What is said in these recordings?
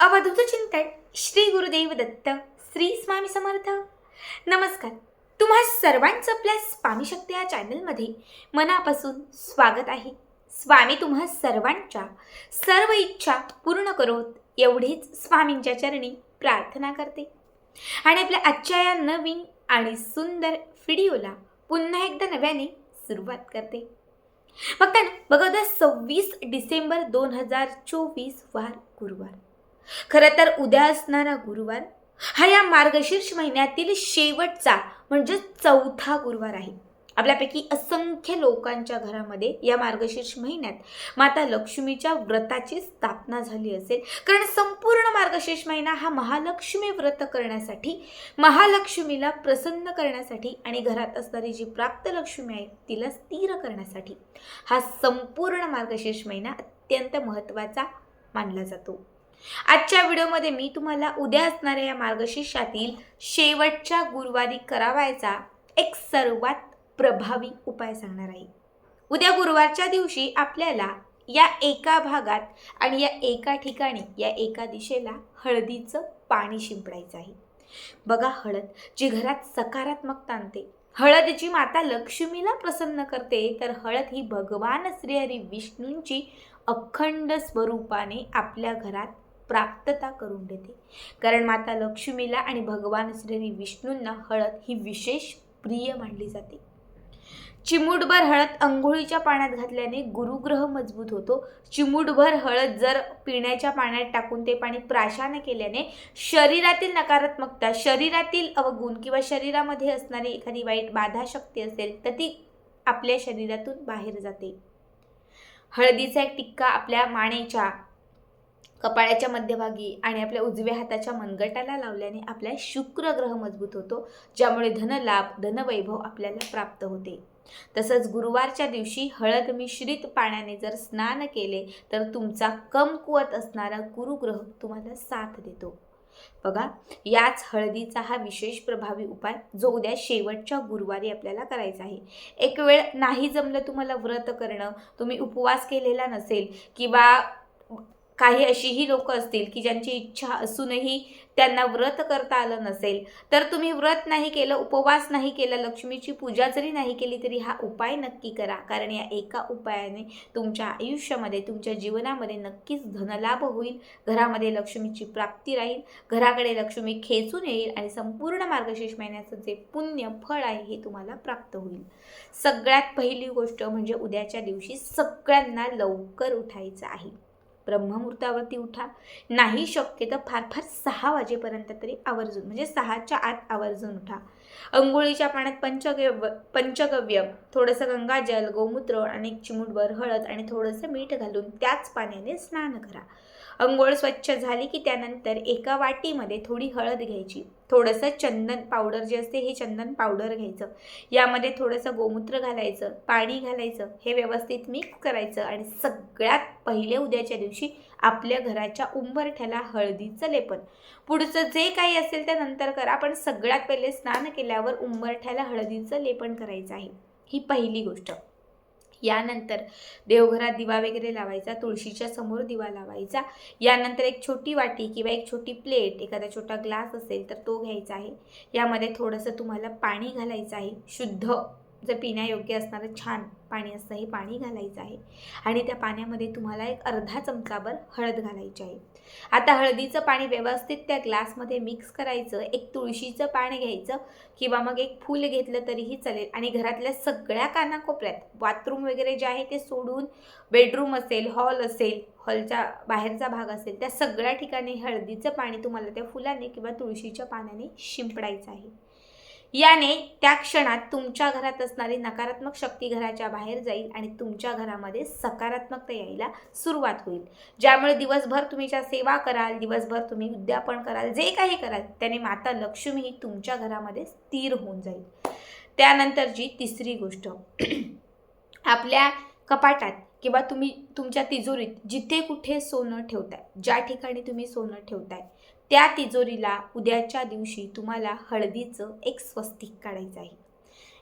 अवधूत चिंतन श्री गुरुदेव दत्त श्री स्वामी समर्थ. नमस्कार. तुम्हा सर्वांचं आपल्या स्वामी शक्ती या चॅनलमध्ये मनापासून स्वागत आहे. स्वामी तुम्हा सर्वांच्या सर्व इच्छा पूर्ण करोत एवढीच स्वामींच्या चरणी प्रार्थना करते. आणि आपल्या आजच्या या नवीन आणि सुंदर व्हिडिओला पुन्हा एकदा नव्याने सुरुवात करते. बघता ना बघा सव्वीस डिसेंबर दोन हजार चोवीस वार गुरुवार. खरं तर उद्या असणारा गुरुवार हा या मार्गशीर्ष महिन्यातील शेवटचा म्हणजे चौथा गुरुवार आहे. आपल्यापैकी असंख्य लोकांच्या घरामध्ये या मार्गशीर्ष महिन्यात माता लक्ष्मीच्या व्रताची स्थापना झाली असेल. कारण संपूर्ण मार्गशीर्ष महिना हा महालक्ष्मी व्रत करण्यासाठी महालक्ष्मीला प्रसन्न करण्यासाठी आणि घरात असणारी जी प्राप्त लक्ष्मी आहे तिला स्थिर करण्यासाठी हा संपूर्ण मार्गशीर्ष महिना अत्यंत महत्त्वाचा मानला जातो. आजच्या व्हिडिओमध्ये मी तुम्हाला उद्या असणाऱ्या या मार्गशीर्षातील शेवटच्या गुरुवारी करावायचा एक सर्वात प्रभावी उपाय सांगणार आहे. उद्या गुरुवारच्या दिवशी आपल्याला या एका भागात आणि या एका ठिकाणी या एका दिशेला हळदीचं पाणी शिंपडायचं आहे. बघा हळद जी घरात सकारात्मकता आणते. हळद जी माता लक्ष्मीला प्रसन्न करते तर हळद ही भगवान श्रीहरी विष्णूंची अखंड स्वरूपाने आपल्या घरात प्राप्तता करून देते. कारण माता लक्ष्मीला आणि भगवान श्री विष्णूंना हळद ही विशेष प्रिय मानली जाते. चिमूटभर हळद अंघोळीच्या पाण्यात घातल्याने गुरुग्रह मजबूत होतो. चिमूटभर हळद जर पिण्याच्या पाण्यात टाकून ते पाणी प्राशाने केल्याने शरीरातील नकारात्मकता शरीरातील अवगुण किंवा शरीरामध्ये असणारी एखादी वाईट बाधा शक्ती असेल तर ती आपल्या शरीरातून बाहेर जाते. हळदीचा एक टिक्का आपल्या मानेच्या कपाळाच्या मध्यभागी आणि आपल्या उजव्या हाताच्या मनगटाला लावल्याने आपला शुक्र ग्रह मजबूत होतो ज्यामुळे धनलाभ धनवैभव आपल्याला प्राप्त होते. तसंच गुरुवारच्या दिवशी हळद मिश्रित पाण्याने जर स्नान केले तर तुमचा कमकुवत असणारा गुरुग्रह तुम्हाला साथ देतो. बघा याच हळदीचा हा विशेष प्रभावी उपाय जो उद्या शेवटच्या गुरुवारी आपल्याला करायचा आहे. एक वेळ नाही जमलं तुम्हाला व्रत करणं तुम्ही उपवास केलेला नसेल किंवा काही अशीही लोक असतील की ज्यांची इच्छा असूनही त्यांना व्रत करता आलं नसेल तर तुम्ही व्रत नाही केलं उपवास नाही केला लक्ष्मीची पूजा जरी नाही केली तरी हा उपाय नक्की करा. कारण या एका उपायाने तुमच्या आयुष्यामध्ये तुमच्या जीवनामध्ये नक्कीच धनलाभ होईल. घरामध्ये लक्ष्मीची प्राप्ती राहील. घराकडे लक्ष्मी खेचून येईल आणि संपूर्ण मार्गशीर्ष महिन्याचं जे पुण्य फळ आहे हे तुम्हाला प्राप्त होईल. सगळ्यात पहिली गोष्ट म्हणजे उद्याच्या दिवशी सगळ्यांना लवकर उठायचं आहे. ब्रह्ममुहूर्तावरती उठा. नाही शक्य तर फार फार सहा वाजेपर्यंत तरी आवर्जून म्हणजे सहाच्या आत आवर्जून उठा. अंघोळीच्या पाण्यात पंचगव्य पंचगव्य थोडंसं गंगाजल गोमूत्र आणि एक चिमूटभर हळद आणि थोडंसं मीठ घालून त्याच पाण्याने स्नान करा. अंघोळ स्वच्छ झाली की त्यानंतर एका वाटीमध्ये थोडी हळद घ्यायची. थोडंसं चंदन पावडर जे असते हे चंदन पावडर घ्यायचं. यामध्ये थोडंसं गोमूत्र घालायचं पाणी घालायचं हे व्यवस्थित मिक्स करायचं आणि सगळ्यात पहिले उद्याच्या दिवशी आपल्या घराच्या उंबरठ्याला हळदीचं लेपन. पुढचं जे काही असेल ते नंतर करा पण सगळ्यात पहिले स्नान केल्यावर उंबरठ्याला हळदीचं लेपन करायचं आहे. ही पहिली गोष्ट. यानंतर देवघरात दिवा वगैरे लावायचा तुळशीच्या समोर दिवा लावायचा. यानंतर एक छोटी वाटी किंवा एक छोटी प्लेट एखादा छोटा ग्लास असेल तर तो घ्यायचा आहे. यामध्ये थोडंसं तुम्हाला पाणी घालायचं आहे शुद्ध. जर पिण्यायोग्य असणारं छान पाणी असतं हे पाणी घालायचं आहे. आणि त्या पाण्यामध्ये तुम्हाला एक अर्धा चमचाभर हळद घालायची आहे. आता हळदीचं पाणी व्यवस्थित त्या ग्लासमध्ये मिक्स करायचं एक तुळशीचं पाणी घ्यायचं किंवा मग एक फूल घेतलं तरीही चालेल. आणि घरातल्या सगळ्या कानाकोपऱ्यात बाथरूम वगैरे जे आहे ते सोडून बेडरूम असेल हॉल असेल हॉलच्या बाहेरचा भाग असेल त्या सगळ्या ठिकाणी हळदीचं पाणी तुम्हाला त्या फुलाने किंवा तुळशीच्या पाण्याने शिंपडायचं आहे. याने त्या क्षणात तुमच्या घरात असणारी नकारात्मक शक्ती घराच्या बाहेर जाईल आणि तुमच्या घरामध्ये सकारात्मकता यायला सुरुवात होईल. ज्यामुळे दिवसभर तुम्ही ज्या सेवा कराल दिवसभर तुम्ही उद्यापन कराल जे काही कराल त्याने माता लक्ष्मी ही तुमच्या घरामध्ये स्थिर होऊन जाईल. त्यानंतरची तिसरी गोष्ट आपल्या कपाटात किंवा तुम्ही तुमच्या तिजोरीत जिथे कुठे सोनं ठेवताय ज्या ठिकाणी तुम्ही सोनं ठेवताय त्या तिजोरीला उद्याच्या दिवशी तुम्हाला हळदीचं एक स्वस्तिक काढायचं आहे.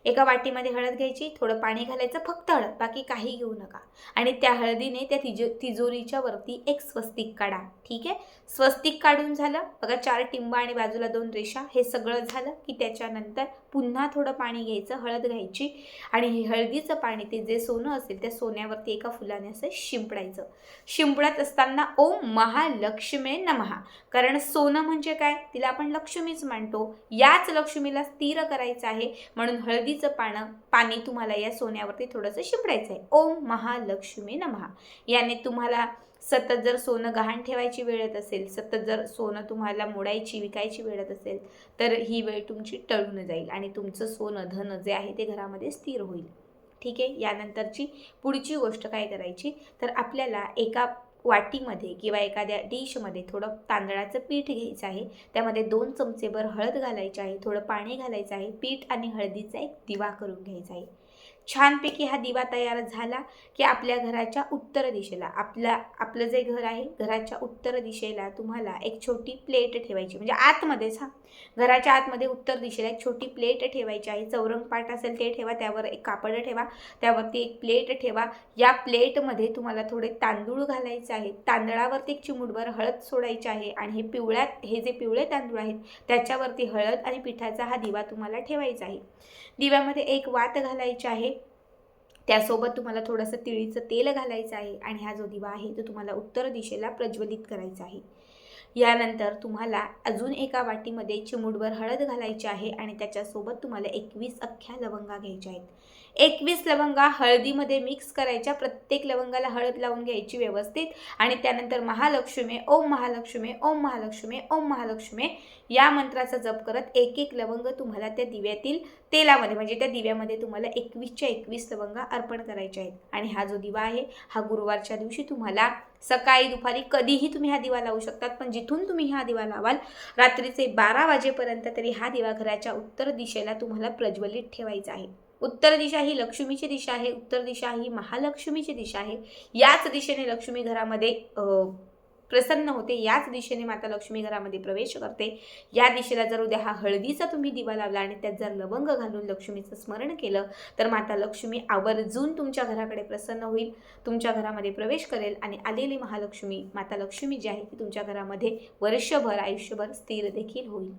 एका वाटीमध्ये हळद घ्यायची थोडं पाणी घालायचं फक्त हळद बाकी काही घेऊ नका. आणि त्या हळदीने त्या तिजो तिजोरीच्या वरती एक स्वस्तिक काढा ठीक आहे? स्वस्तिक काढून झालं. बघा चार टिंबा आणि बाजूला दोन रेषा हे सगळं झालं की त्याच्यानंतर पुन्हा थोडं पाणी घ्यायचं हळद घ्यायची. आणि हे हळदीचं पाणी ते जे सोनं असेल त्या सोन्यावरती एका फुलाने असं शिंपडायचं. शिंपडत असताना ओम महालक्ष्मी नमहा कारण सोनं म्हणजे काय? तिला आपण लक्ष्मीच मानतो. याच लक्ष्मीला स्थिर करायचं आहे. म्हणून हळदीचं पानं पाणी तुम्हाला या सोन्यावरती थोडंसं शिंपडायचं आहे ओम महालक्ष्मी नमहा याने तुम्हाला सतत जर सोनं गहाण ठेवायची वेळ येत असेल सतत जर सोनं तुम्हाला मोडायची विकायची वेळ येत असेल तर ही वेळ तुमची टळून जाईल आणि तुमचं सोनं धन जे आहे ते घरामध्ये स्थिर होईल. ठीक आहे? यानंतरची पुढची गोष्ट काय करायची? तर आपल्याला एका वाटीमध्ये किंवा एखाद्या डिशमध्ये थोडं तांदळाचं पीठ घ्यायचं आहे. त्यामध्ये दोन चमचेभर हळद घालायची आहे थोडं पाणी घालायचं आहे पीठ आणि हळदीचा एक दिवा करून घ्यायचा आहे. छानपैकी हा दिवा तयार झाला की आपल्या घराच्या उत्तर दिशेला. आपला आपलं जे घर आहे घराच्या उत्तर दिशेला तुम्हाला एक छोटी प्लेट ठेवायची. म्हणजे आतमध्येच हा. घराच्या आतमध्ये उत्तर दिशेला एक छोटी प्लेट ठेवायची आहे. चौरंग पाट असेल ते ठेवा त्यावर एक कापड ठेवा त्यावरती एक प्लेट ठेवा. या प्लेटमध्ये तुम्हाला थोडे तांदूळ घालायचे आहेत. तांदळावरती एक चिमुटभर हळद सोडायची आहे आणि हे पिवळ्यात हे जे पिवळे तांदूळ आहेत त्याच्यावरती हळद आणि पिठाचा हा दिवा तुम्हाला ठेवायचा आहे. दिव्यामध्ये एक वात घालायची आहे. त्यासोबत तुम्हाला थोडंसं तिळीचं तेल घालायचं आहे आणि हा जो दिवा आहे तो तुम्हाला उत्तर दिशेला प्रज्वलित करायचा आहे. यानंतर तुम्हाला अजून एका वाटीमध्ये चिमूटभर हळद घालायची आहे आणि त्याच्यासोबत तुम्हाला एकवीस अख्ख्या लवंगा घ्यायच्या आहेत. एकवीस लवंगा हळदीमध्ये मिक्स करायच्या. प्रत्येक लवंगाला हळद लावून घ्यायची व्यवस्थित. आणि त्यानंतर महालक्ष्मी ओम महालक्ष्मी ओम महालक्ष्मी ओम महालक्ष्मी या मंत्राचा जप करत एक एक लवंग तुम्हाला त्या दिव्यातील तेलामध्ये म्हणजे त्या दिव्यामध्ये तुम्हाला एकवीसच्या एकवीस लवंगा अर्पण करायच्या आहेत. आणि हा जो दिवा आहे हा गुरुवारच्या दिवशी तुम्हाला सकाळी दुपारी कधीही तुम्ही हा दिवा लावू शकतात पण जिथून तुम्ही हा दिवा लावाल रात्रीचे बारा वाजेपर्यंत तरी हा दिवा घराच्या उत्तर दिशेला तुम्हाला प्रज्वलित ठेवायचा आहे. उत्तर दिशा ही लक्ष्मीची दिशा आहे उत्तर दिशा ही महालक्ष्मीची दिशा आहे. याच दिशेने लक्ष्मी घरामध्ये प्रसन्न होते याच दिशेने माता लक्ष्मी घरामध्ये प्रवेश करते. या दिशेला जर उद्या हा हळदीचा तुम्ही दिवा लावला आणि त्यात जर लवंग घालून लक्ष्मीचं स्मरण केलं तर माता लक्ष्मी आवर्जून तुमच्या घराकडे प्रसन्न होईल तुमच्या घरामध्ये प्रवेश करेल आणि आलेली महालक्ष्मी माता लक्ष्मी जी आहे ती तुमच्या घरामध्ये वर्षभर आयुष्यभर स्थिर देखील होईल.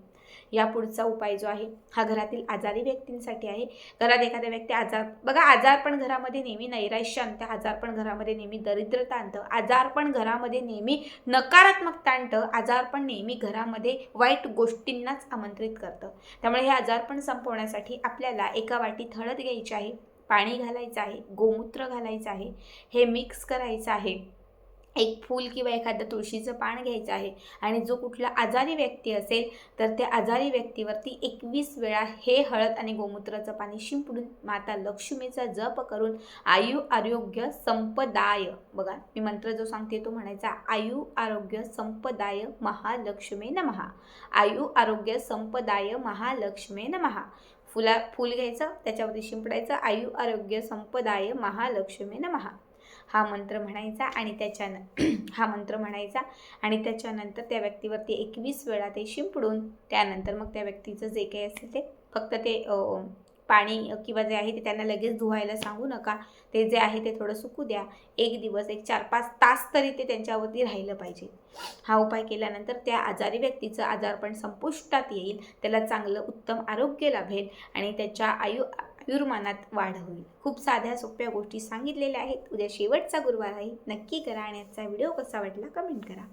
या पुढचा उपाय जो आहे हा घरातील आजारी व्यक्तींसाठी आहे. घरात एखाद्या व्यक्ती आजार बघा आजार पण घरामध्ये नेहमी नैराश्य आणतं आजार पण घरामध्ये नेहमी दरिद्रता आणतं आजार पण घरामध्ये नेहमी नकारात्मकता आणतं आजार पण नेहमी घरामध्ये वाईट गोष्टींनाच आमंत्रित करतं. त्यामुळे हे आजार पण संपवण्यासाठी आपल्याला एका वाटीत हळद घ्यायची आहे पाणी घालायचं आहे गोमूत्र घालायचं आहे हे मिक्स करायचं आहे. एक फूल किंवा एखादं तुळशीचं पान घ्यायचं आहे आणि जो कुठला आजारी व्यक्ती असेल तर त्या आजारी व्यक्तीवरती एकवीस वेळा हे हळद आणि गोमूत्राचं पाणी शिंपडून माता लक्ष्मीचा जप करून आयु आरोग्य संपदाय. बघा मी मंत्र जो सांगते तो म्हणायचा आयु आरोग्य संपदाय महालक्ष्मी नमहा. आयु आरोग्य संपदाय महालक्ष्मी नमहा. फुला फूल घ्यायचं त्याच्यावरती शिंपडायचं आयु आरोग्य संपदाय महालक्ष्मी नमहा. हा मंत्र म्हणायचा आणि त्याच्यान हा मंत्र म्हणायचा आणि त्याच्यानंतर त्या व्यक्तीवरती एकवीस वेळा ते शिंपडून त्यानंतर मग त्या व्यक्तीचं जे काही असेल ते फक्त ते पाणी किंवा जे आहे ते त्यांना लगेच धुवायला सांगू नका. ते जे आहे ते थोडं सुकू द्या. एक दिवस एक चार पाच तास तरी ते त्यांच्यावरती राहिलं पाहिजे. हा उपाय केल्यानंतर त्या आजारी व्यक्तीचं आजारपण संपुष्टात येईल. त्याला चांगलं उत्तम आरोग्य लाभेल आणि त्याच्या आयु आयुर्मानात वाढ होईल. खूप साध्या सोप्या गोष्टी सांगितलेल्या आहेत. उद्या शेवटचा गुरुवार आहे. नक्की करा आणि आजचा व्हिडिओ कसा वाटला कमेंट करा.